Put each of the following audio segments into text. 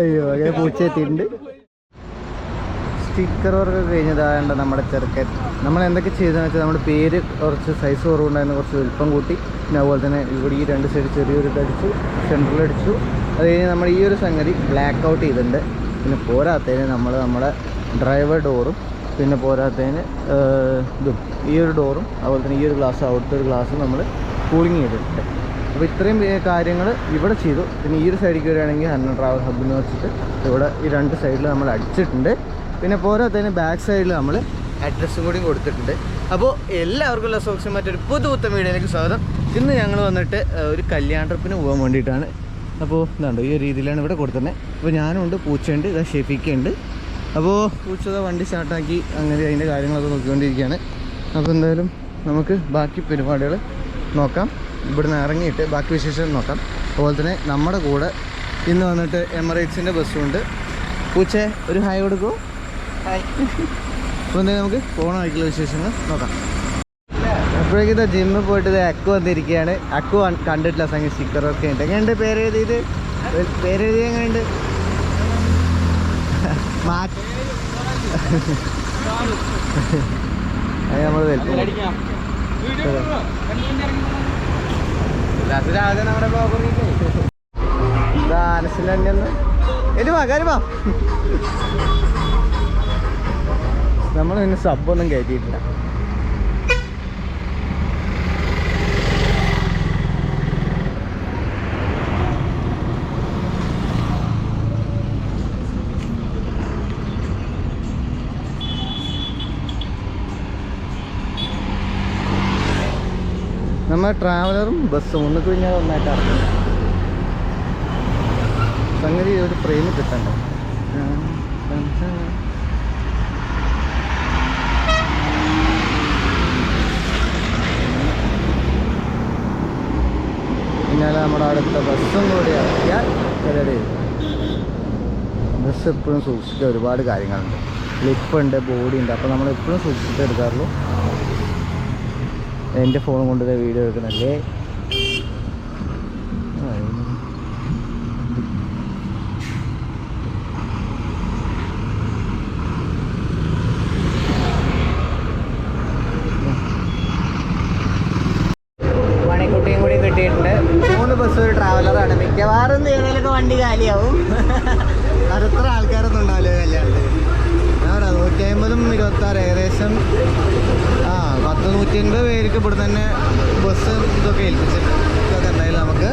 അയ്യോ അങ്ങനെ പൂച്ച സ്റ്റിക്കർ വർക്ക് കഴിഞ്ഞതായണ്ട നമ്മുടെ ചെറുക്കൻ. നമ്മൾ എന്തൊക്കെ ചെയ്തതെന്ന് വെച്ചാൽ നമ്മുടെ പേര് കുറച്ച് സൈസ് കുറവുണ്ടായിരുന്നു കുറച്ച് വലുപ്പം കൂട്ടി. പിന്നെ അതുപോലെ തന്നെ ഇവിടെ ഈ രണ്ട് സൈഡ് ചെറിയൊരു അടിച്ചു സെൻട്രൽ അടിച്ചു. അത് കഴിഞ്ഞ് നമ്മൾ ഈ ഒരു സംഗതി ബ്ലാക്ക് ഔട്ട് ചെയ്തിട്ടുണ്ട്. പിന്നെ പോരാത്തതിന് നമ്മൾ നമ്മുടെ ഡ്രൈവർ ഡോറും പിന്നെ പോരാത്തതിന് ഇതും ഈ ഒരു ഡോറും അതുപോലെ തന്നെ ഈ ഒരു ഗ്ലാസ് അവിടുത്തെ ഒരു ഗ്ലാസ് നമ്മൾ കൂളിങ് ചെയ്തിട്ടുണ്ട്. അപ്പോൾ ഇത്രയും കാര്യങ്ങൾ ഇവിടെ ചെയ്തു. പിന്നെ ഈ ഒരു സൈഡിലേക്ക് വരികയാണെങ്കിൽ ഹന്ന ട്രാവൽ ഹബ് വെച്ചിട്ട് ഇവിടെ ഈ രണ്ട് സൈഡിൽ നമ്മൾ അടിച്ചിട്ടുണ്ട്. പിന്നെ പോരാത്തതിന് ബാക്ക് സൈഡിൽ നമ്മൾ അഡ്രസ്സും കൂടി കൊടുത്തിട്ടുണ്ട്. അപ്പോൾ എല്ലാവർക്കും ഉള്ള സോക്സും മറ്റൊരു പുതുപുത്ത വീഡിയോയിലേക്ക് സ്വാഗതം. ഇന്ന് ഞങ്ങൾ വന്നിട്ട് ഒരു കല്യാണ ട്രിപ്പിന് പോകാൻ വേണ്ടിയിട്ടാണ്. അപ്പോൾ എന്താണ്ട് ഈ രീതിയിലാണ് ഇവിടെ കൊടുത്തത് അപ്പോൾ ഞാനുണ്ട് പൂച്ചയുണ്ട് ഇതാ ഷെഫിക്കുണ്ട് അപ്പോൾ പൂച്ചത വണ്ടി സ്റ്റാർട്ടാക്കി അങ്ങനെ അതിന്റെ കാര്യങ്ങളൊക്കെ നോക്കിക്കൊണ്ടിരിക്കുകയാണ്. അപ്പോൾ എന്തായാലും നമുക്ക് ബാക്കി പരിപാടികൾ നോക്കാം. ഇവിടുന്ന് ഇറങ്ങിയിട്ട് ബാക്കി വിശേഷം നോക്കാം. അതുപോലെ തന്നെ നമ്മുടെ കൂടെ ഇന്ന് വന്നിട്ട് എമിറേറ്റ്സിന്റെ ബസ്സുണ്ട് പൂച്ച ഒരു ഹായ് കൊടുക്കൂ. ഹായ് അപ്പോൾ എന്തായാലും നമുക്ക് പോകണ വഴിക്കുള്ള വിശേഷങ്ങൾ നോക്കാം. അപ്പോഴേക്കും ഇതാ ജിമ്മിൽ പോയിട്ട് ഇത് അക്കു വന്നിരിക്കുകയാണ്. അക്കു കണ്ടിട്ടില്ല സംഗീത സ്റ്റിക്കറൊക്കെ ഉണ്ട്. എങ്ങനെയുണ്ട്? പേര് എഴുതിയത്? പേര് എഴുതി എങ്ങനെയുണ്ട് മാ- അത് നമ്മൾ വലുപ്പം രാവിലെ നമ്മുടെ ബ്ലോഗറില്ലേ ഇതാ അനസിന്റെ വണ്ടി ഒന്ന് എന്റെ വാ നമ്മൾ വാ. നമ്മൾ പിന്നെ സബ്ബൊന്നും കയറ്റിയിട്ടില്ല നമ്മൾ ട്രാവലറും ബസ്സും ഒന്ന് കഴിഞ്ഞാൽ ഒന്നായിട്ട് ഇറങ്ങും. സംഗതി ഒരു ഫ്രെയിം കിട്ടണ്ട? പിന്നാലെ നമ്മുടെ അടുത്ത ബസ്സും കൂടി ഇറക്കിയാൽ പരിപാടി ബസ് എപ്പോഴും സൂക്ഷിച്ച ഒരുപാട് കാര്യങ്ങളുണ്ട്. ലിപ്പുണ്ട് ബോഡി ഉണ്ട്. അപ്പോൾ നമ്മൾ എപ്പോഴും എടുക്കാറുള്ളൂ. എന്റെ ഫോൺ കൊണ്ട് വീഡിയോ എടുക്കുന്നല്ലേ? മണിക്കുട്ടിയും കൂടി കിട്ടിയിട്ടുണ്ട്. മൂന്ന് ബസ് ഒരു ട്രാവലറാണ് മിക്കവാറും ഏതെങ്കിലുമൊക്കെ വണ്ടി കാലിയാവും അത്ര ആൾക്കാരൊന്നും ഉണ്ടാവില്ല കല്യാണത്തിന് ഞാൻ പറയാം നൂറ്റി അമ്പതും ഇരുപത്തി ആറ് ഏകദേശം ആ പത്ത് നൂറ്റി അൻപത് പേർക്ക് ഇവിടെ തന്നെ ബസ് ഇതൊക്കെ ഏൽപ്പിച്ചിട്ടുണ്ട്. ഇതൊക്കെ ഉണ്ടായാലും നമുക്ക്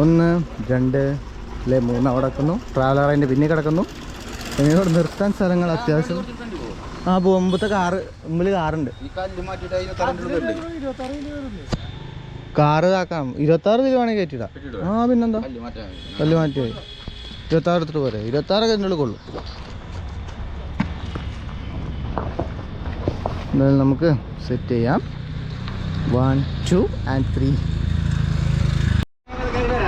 ഒന്ന് രണ്ട് അല്ലെ മൂന്ന് അവിടെ കിടക്കുന്നു. ട്രാവലർ അതിന്റെ പിന്നെ കിടക്കുന്നു. പിന്നെ ഇവിടെ നിർത്താൻ സ്ഥലങ്ങൾ അത്യാവശ്യം. ആ മുമ്പത്തെ കാറ് മുമ്പിൽ കാറുണ്ട്. കാറ് ഇതാക്കാം ഇരുപത്താറ് വേണമെങ്കിൽ കയറ്റിടാം ആ പിന്നെന്താ? കല്ല് മാറ്റി ഇരുപത്തി ഇരുപത്താറ് എടുത്തിട്ട് പോരെ. ഇരുപത്താറൊക്കെ ഇതിനുള്ളിൽ കൊള്ളും. എന്തായാലും നമുക്ക് സെറ്റ് ചെയ്യാം. വൺ ടു ആൻഡ് ത്രീ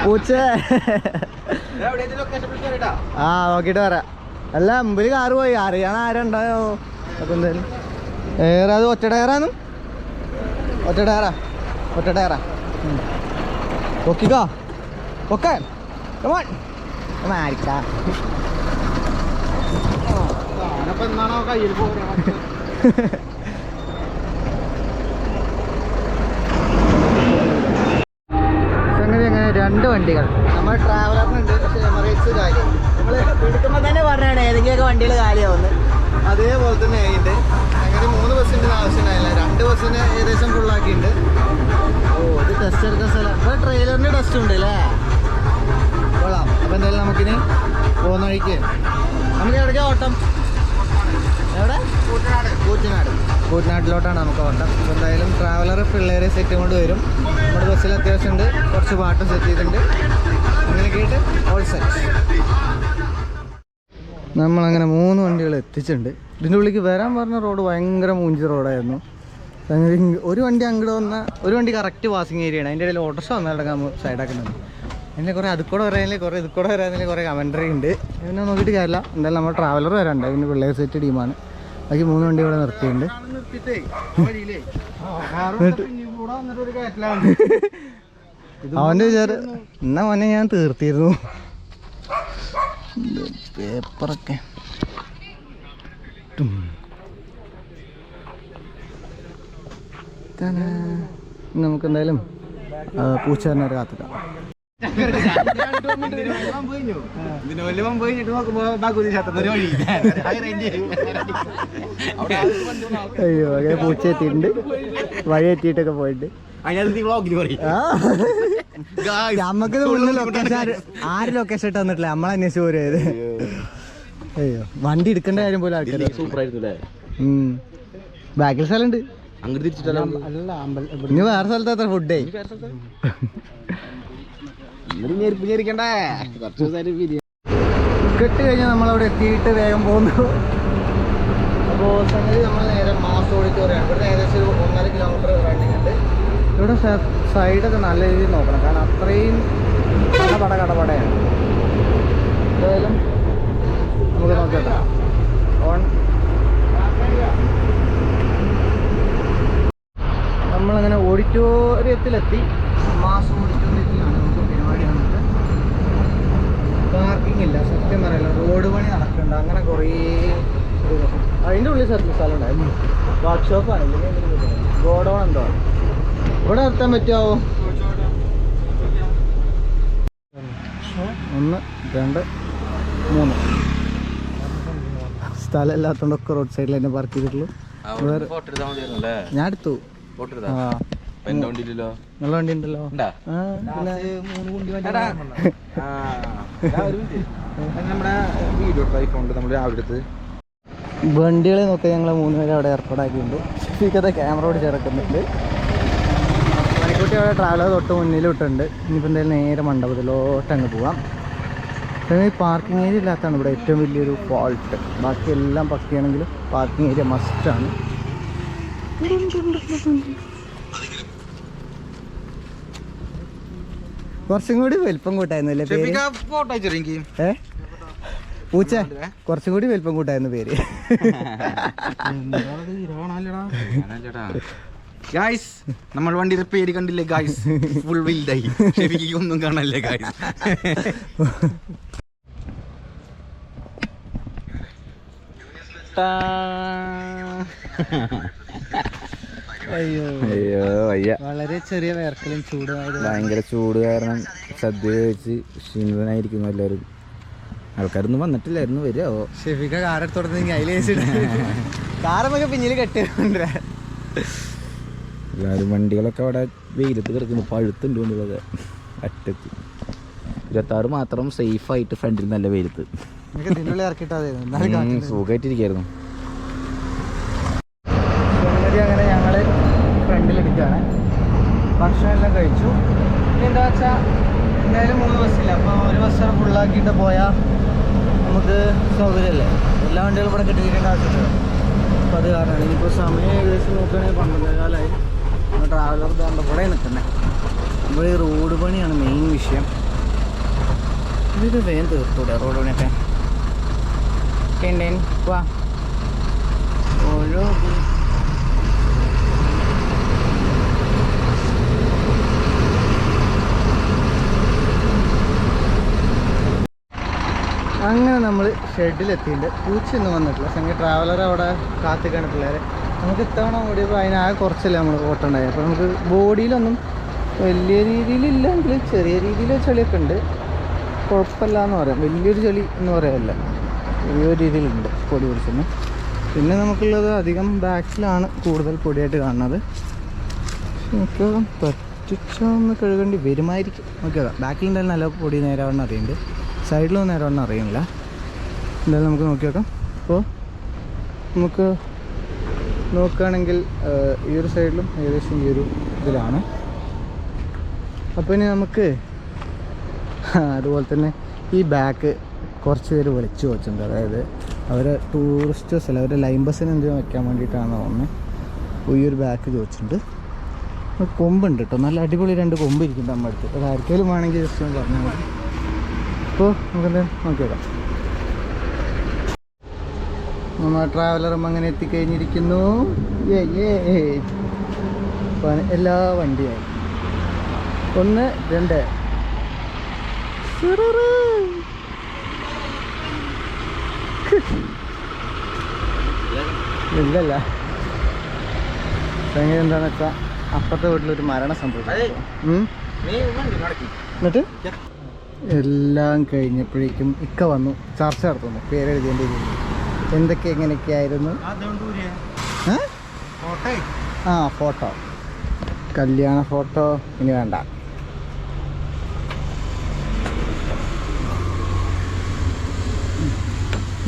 പൂച്ച. ആ നോക്കിയിട്ട് വരാം. അല്ല മുമ്പിൽ കാറ് പോയി. അറിയണ ആരുണ്ടായോ? അപ്പം എന്തായാലും ഏറെ അത് ഒറ്റ ടയറാന്ന്? ഒറ്റ ടയറാ? ഒറ്റ ടയറാ? ഓക്കിക്കോ ഓക്കെ കമാൺ മാരിക്കാ എന്നാണോ കയ്യിൽ പോകുന്നത് സംഗതി അങ്ങനെ രണ്ട് വണ്ടികൾ. നമ്മൾ ട്രാവലറിനുണ്ട് പക്ഷേ എമറേറ്റ്സ് കാര്യം നമ്മൾ എടുക്കുമ്പോൾ തന്നെ പറഞ്ഞാണ് ഏതെങ്കിലുമൊക്കെ വണ്ടികൾ കാര്യമാവുന്നത് അതേപോലെ തന്നെ ഉണ്ട്. അങ്ങനെ മൂന്ന് ബസ്സിന്റെ ആവശ്യമുണ്ടായില്ല. രണ്ട് ബസ്സിന് ഏകദേശം ഫുള്ളാക്കിയിട്ടുണ്ട് ഓ ഇത് ടെസ്റ്റ് എടുക്കുന്ന സ്ഥലം. ഇപ്പോൾ ട്രെയിലറിന്റെ ടെസ്റ്റ് ഉണ്ട് അല്ലേ കൊള്ളാം. അപ്പോൾ എന്തായാലും നമുക്കിനി പോകുന്ന വഴിക്ക്. നമുക്ക് എവിടേക്കാ ഓട്ടം? എവിടെ? കൂറ്റനാട്. കൂറ്റനാട്. കൂറ്റനാട്ടിലോട്ടാണ് നമുക്ക് ഓട്ടം അപ്പോൾ എന്തായാലും ട്രാവലർ പിള്ളേരെ സെറ്റ് കൊണ്ട് വരും. നമ്മുടെ ബസ്സിൽ അത്യാവശ്യം ഉണ്ട്. കുറച്ച് പാട്ടും സെറ്റ് ചെയ്തിട്ടുണ്ട്. അങ്ങനെയൊക്കെ ആയിട്ട് ഓൾ സെറ്റ് നമ്മളങ്ങനെ മൂന്ന് വണ്ടികൾ എത്തിച്ചിട്ടുണ്ട്. ഇതിന്റെ ഉള്ളിലേക്ക് വരാൻ പറഞ്ഞ റോഡ് ഭയങ്കര മൂഞ്ചി റോഡായിരുന്നു ഒരു വണ്ടി അങ്ങോട്ട് വന്ന ഒരു വണ്ടി കറക്റ്റ് പാസിങ് ഏരിയയാണ് അതിന്റെ ഇടയിൽ ഓട്ടോറിക്ഷ വന്നാൽ കിടക്കാൻ സൈഡാക്കുന്നുണ്ട് അതിന്റെ കുറേ അത് കൂടെ പറയാനില്ല കുറേ ഇത് കൂടെ വരാനില്ല? കുറേ കമൻട്രി ഉണ്ട്. പിന്നെ നോക്കിയിട്ട് കാര്യമില്ല. എന്തായാലും നമ്മൾ ട്രാവലർ വരാനുണ്ട്. അതിന്റെ പിള്ളേർ സെറ്റ് ടീമാണ് ബാക്കി മൂന്ന് വണ്ടി ഇവിടെ നിർത്തിയിട്ടുണ്ട്. വഴിയിലേ. അവന്റെ വിചാരം എന്നാ മോനെ ഞാൻ തീർത്തിരുന്നു. പേപ്പറൊക്കെ. നമുക്ക് എന്തായാലും പൂച്ചാറിനെ ഒരു കാത്തിക്കാം അയ്യോ അങ്ങനെ പൂച്ച എത്തിയിട്ടുണ്ട് വഴി എത്തിയിട്ടൊക്കെ പോയിട്ട് നമ്മക്ക് ലൊക്കേഷൻ ആര് ലൊക്കേഷൻ ഇട്ട് തന്നിട്ടില്ല? നമ്മളെ അന്വേഷിച്ച് പോരുത് അയ്യോ വണ്ടി എടുക്കേണ്ട കാര്യം പോലെ ആൾക്കാർ സൂപ്പറായിരുന്നു അല്ലേ ബാക്കിൽ സ്ഥലമുണ്ട്. അങ്ങോട്ട് തിരിച്ചിട്ടല്ല ഇനി വേറെ സ്ഥലത്ത് അത്ര ഫുഡേ ഇന്നൊരു ഞെരുപ്പ് ഞെരിക്കണ്ടേ? കുറച്ച് ദിവസമായിട്ട് ബിരിയാണി കെട്ട് നമ്മൾ നമ്മളവിടെ എത്തിയിട്ട് വേഗം പോകുന്നു അപ്പോൾ സംഗതി നമ്മൾ നേരെ മാസ് ഓഡിറ്റോറിയാണ് ഇവിടെ ഏകദേശം ഒരു ഒന്നര കിലോമീറ്റർ റണ്ണിങ് ഉണ്ട്. ഇവിടെ സൈഡൊക്കെ നല്ല രീതിയിൽ നോക്കണം. കാരണം അത്രയും കടപട കടപടയാണ് എന്തായാലും നമുക്ക് നോക്കിയോക്കാം ഓൺ നമ്മളങ്ങനെ ഓഡിറ്റോറിയത്തിലെത്തി. മാസ് ഓഡിറ്റോറിയത്തിലാണ്. നമുക്ക് പരിപാടി വന്നിട്ട്. പാർക്കിംഗ് ഇല്ല സത്യം പറയല്ല. റോഡ് പണി നടക്കുന്നുണ്ട് അങ്ങനെ കുറേ അതിന്റെ ഉള്ളിൽ സർവീസ് സ്ഥലം ഉണ്ടായിരുന്നു വർക്ക്ഷോപ്പാണ് ഗോഡൗൺ എന്തോ ഇവിടെ നിർത്താൻ പറ്റുമോ ഒന്ന് രണ്ട് മൂന്ന്. സ്ഥലം ഇല്ലാത്തതുകൊണ്ടൊക്കെ റോഡ് സൈഡിൽ തന്നെ പാർക്ക് ചെയ്തിട്ടുള്ളൂ. ഞാൻ എടുത്തു? ആ. നിങ്ങളുടെ വണ്ടി ഉണ്ടല്ലോ വണ്ടികളെ നോക്കി ഞങ്ങൾ മൂന്ന് പേര് അവിടെ ഏർപ്പാടാക്കിയിട്ടുണ്ട്. ഷഫീഖത്തെ ക്യാമറ ഓടി ചേർക്കുന്നുണ്ട് മണിക്കൂട്ടി അവിടെ ട്രാവലർ തൊട്ട് മുന്നിലിട്ടുണ്ട് ഇനിയിപ്പോൾ എന്തായാലും നേരെ മണ്ഡപത്തിലോട്ട് അങ്ങ് പോവാം. പിന്നെ ഈ പാർക്കിംഗ് ഏരിയ ഇല്ലാത്തതാണ് ഇവിടെ ഏറ്റവും വലിയൊരു ഫോൾട്ട് ബാക്കി എല്ലാം പക്കിയാണെങ്കിലും പാർക്കിംഗ് ഏരിയ മസ്റ്റാണ് കുറച്ചും കൂടി വലിപ്പം കൂട്ടായിരുന്നല്ലേ പേര്? ഏ? പൂച്ച കുറച്ചും കൂടി വലിപ്പം കൂട്ടായിരുന്നു പേര്. ഗായ്സ് നമ്മൾ വണ്ടിയുടെ പേര് കണ്ടില്ലേ ഗായ്സ് ഫുൾ വിൽഡായി ഒന്നും കാണല്ലേ ഗായ്സ് അയ്യോ അയ്യോ. വയ്യ. വളരെ ചെറിയ വേർക്കലും ചൂടുമായത് ഭയങ്കര ചൂട് കാരണം സദ്യ കഴിച്ച് ക്ഷീണിതനായിരിക്കുന്നു എല്ലാവരും. ആൾക്കാരൊന്നും വന്നിട്ടില്ലായിരുന്നു വരുമോ ഷെഫിക കാറെടുത്തോടന്നെങ്കിൽ അതിൽ കാറൊക്കെ പിന്നിൽ കെട്ടിട്ടുണ്ട് എല്ലാവരും വണ്ടികളൊക്കെ അവിടെ വെയിലത്ത് കിടക്കുന്നു. പഴുത്തുണ്ട് കൊണ്ടുള്ളത് അറ്റത്ത്. ഇരുപത്താറ് മാത്രം സേഫ് ആയിട്ട് ഫ്രണ്ടിൽ നല്ല വെയിലത്ത്. സുഖമായിട്ടിരിക്കായിരുന്നു അങ്ങനെ ഞങ്ങൾ ഭക്ഷണമെല്ലാം ഭക്ഷണം കഴിച്ചു. പിന്നെ എന്താ വെച്ചാൽ എന്തായാലും മൂന്ന് ബസ്സില്ല അപ്പോൾ ഒരു ബസ് ഫുള്ളാക്കിയിട്ട് പോയാൽ നമുക്ക് സൗകര്യമല്ലേ? എല്ലാ വണ്ടികളും ഇവിടെ കിട്ടിയിട്ടുണ്ട് ആവശ്യമില്ല. അപ്പോൾ അത് കാരണമാണ് ഇനിയിപ്പോൾ സമയം ഏകദേശം നോക്കുകയാണെങ്കിൽ പന്ത്രണ്ട് കാലമായി ട്രാവലർ താണ്ട് ഇവിടെ നിൽക്കുന്നത് ഇവിടെ ഈ റോഡ് പണിയാണ് മെയിൻ വിഷയം. ഇതൊരു വേഗം തീർത്തൂടെ റോഡ് പണിയൊക്കെ? ഓരോ അങ്ങനെ നമ്മൾ ഷെഡിലെത്തിയിട്ടുണ്ട്. പൂച്ചയൊന്നും വന്നിട്ടില്ല. സംഗതി ട്രാവലർ അവിടെ കാത്തിക്കാണ് പിള്ളേരെ. നമുക്ക് ഇത്തവണ ഓടിയപ്പോൾ അതിനാകെ കുറച്ചല്ലേ നമ്മൾ ഓട്ടുണ്ടായത് അപ്പോൾ നമുക്ക് ബോഡിയിലൊന്നും വലിയ രീതിയിലില്ലെങ്കിൽ ചെറിയ രീതിയിൽ ചെളിയൊക്കെ ഉണ്ട്. കുഴപ്പമില്ല എന്ന് പറയാം. വലിയൊരു ചെളി എന്ന് പറയാമല്ല വലിയൊരു രീതിയിലുണ്ട് പൊടി പിടിച്ചെന്ന്. പിന്നെ നമുക്കുള്ളത് അധികം ബാക്കിലാണ് കൂടുതൽ പൊടിയായിട്ട് കാണുന്നത്. നമുക്ക് പറ്റിച്ചൊന്ന് കഴുകേണ്ടി വരുമായിരിക്കും. ഓക്കെ ബാക്കിലുണ്ടായാലും നല്ല പൊടി നേരാവണ്ണം അറിയുന്നുണ്ട്. സൈഡിലൊന്നും ഒന്നും അറിയുന്നില്ല എന്തായാലും നമുക്ക് നോക്കി നോക്കാം. അപ്പോൾ നമുക്ക് നോക്കുകയാണെങ്കിൽ ഈ ഒരു സൈഡിലും ഏകദേശം ഈ ഒരു ഇതിലാണ്. അപ്പോൾ ഇനി നമുക്ക് അതുപോലെ തന്നെ ഈ ബാക്ക് കുറച്ച് പേര് വിളിച്ചു വെച്ചിട്ടുണ്ട്. അതായത് അവർ ടൂറിസ്റ്റ് അല്ല അവരുടെ ലൈൻ ബസ്സിന് എന്തെങ്കിലും വെക്കാൻ വേണ്ടിയിട്ടാണ് തോന്നുന്നത് ഈ ഒരു ബാക്ക് ചോദിച്ചിട്ടുണ്ട്. കൊമ്പുണ്ട് കേട്ടോ. നല്ല അടിപൊളി രണ്ട് കൊമ്പ് ഇരിക്കും നമ്മുടെ അടുത്ത്. അത് ആർക്കെങ്കിലും വേണമെങ്കിൽ ജസ്റ്റ് ഒന്ന് പറഞ്ഞാൽ മതി. അപ്പോൾ നമുക്കെന്താ നോക്കിയേക്കാം. നമ്മൾ ട്രാവലറും അങ്ങനെ എത്തിക്കഴിഞ്ഞിരിക്കുന്നു. ഏ ഏ അപ്പോൾ എല്ലാ വണ്ടിയായി. ഒന്ന് രണ്ട്. ഇല്ലല്ല. സംഗതി എന്താണെന്ന് വെച്ചാൽ അപ്പുറത്തെ വീട്ടിലൊരു മരണം സംഭവിച്ചു. എന്നിട്ട്? എല്ലാം കഴിഞ്ഞപ്പോഴേക്കും ഇക്ക വന്നു ചർച്ച നടത്തുന്നു പേരെഴുതേണ്ട രീതിയിൽ എന്തൊക്കെ എങ്ങനെയൊക്കെയായിരുന്നു? ആ ഫോട്ടോ. കല്യാണ ഫോട്ടോ ഇനി വേണ്ട.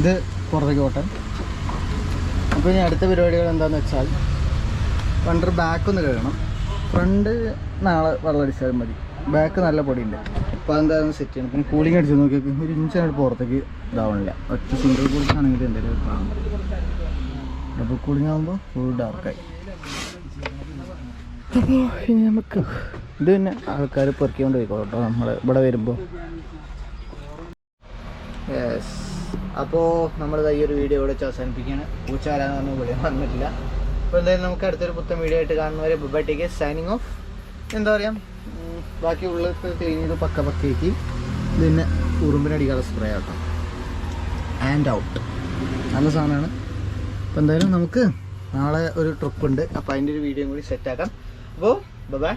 ഇത് പുറത്തേക്ക് പോട്ടെ. അപ്പോൾ ഇനി അടുത്ത പരിപാടികൾ എന്താണെന്ന് വെച്ചാൽ വണ്ടർ ബാക്ക് ഒന്ന് കഴുകണം. ഫ്രണ്ട് നാളെ വെള്ളം അടിച്ചാലും മതി. ബാക്ക് നല്ല പൊടിയുണ്ട്. അതെന്തായാലും സെറ്റ് ചെയ്യണം പിന്നെ കൂളിംഗ് അടിച്ച് നോക്കിയൊക്കെ ഒരു ഇഞ്ചായിട്ട് പുറത്തേക്ക് ഇതാവണില്ല. ഒറ്റ സിംഗിൾ കൂളിംഗ് ആണെങ്കിൽ എന്തെങ്കിലും കാണും ഡബിൾ കൂളിംഗ് ആകുമ്പോൾ ഫുൾ ഡാർക്കായി അപ്പോൾ ഇനി നമുക്ക് ഇത് തന്നെ ആൾക്കാർ പെറുക്കിക്കൊണ്ട് പോയിക്കോട്ടോ നമ്മൾ ഇവിടെ വരുമ്പോൾ യെസ് അപ്പോൾ നമ്മൾ ഈ ഒരു വീഡിയോ ഇവിടെ വെച്ച് അവസാനിപ്പിക്കുകയാണ്. പൂച്ച വരാന്ന് പറഞ്ഞ വീഡിയോ വന്നിട്ടില്ല അപ്പോൾ എന്തായാലും നമുക്ക് അടുത്തൊരു പുത്തൻ വീഡിയോ ആയിട്ട് കാണുന്നവരെ ബുബായിട്ടേക്ക് സൈനിങ് ഓഫ് എന്താ പറയുക ഉം, ബാക്കി ഉള്ളത് ക്ലീൻ ചെയ്ത് പക്ക പക്കയ്ക്ക്. പിന്നെ ഉറുമ്പിനടിക്കാതെ സ്പ്രേ ആട്ടോ. ആൻഡ് ഔട്ട് നല്ല സാധനമാണ്. അപ്പോൾ എന്തായാലും നമുക്ക് നാളെ ഒരു ട്രിപ്പ് ഉണ്ട്. അപ്പോൾ അതിന്റെ ഒരു വീഡിയോയും കൂടി സെറ്റാക്കാം അപ്പോൾ ബൈ